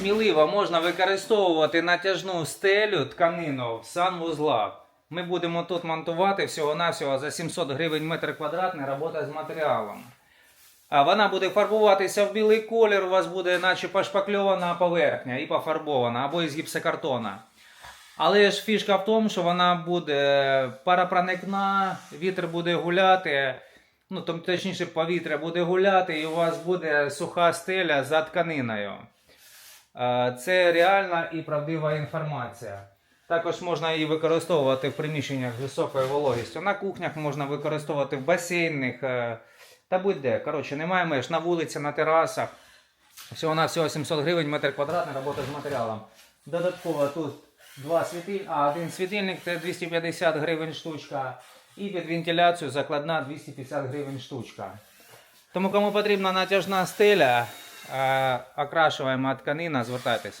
сміливо можна використовувати натяжну стелю тканину в санвузлах. Ми будемо тут монтувати всього-навсього за 700 гривень метр квадратний робота з матеріалом. А вона буде фарбуватися в білий колір, у вас буде наче пошпакльована поверхня і пофарбована, або із гіпсокартона. Але ж фішка в тому, що вона буде паропроникна, вітер буде гуляти, ну точніше повітря буде гуляти, і у вас буде суха стеля за тканиною. Е, Це реальна і правдива інформація. Також можна її використовувати в приміщеннях з високою вологістю. На кухнях можна використовувати в басейнах е, та будь-де. Коротше, немає меж на вулиці, на терасах. Всього на всього 700 гривень метр квадратний робота з матеріалом. Додатково тут два світильники, а один світильник це 250 гривень штучка. І під вентиляцію закладна 250 гривень штучка. Тому кому потрібна натяжна стеля, окрашуємо тканина, звертайтесь.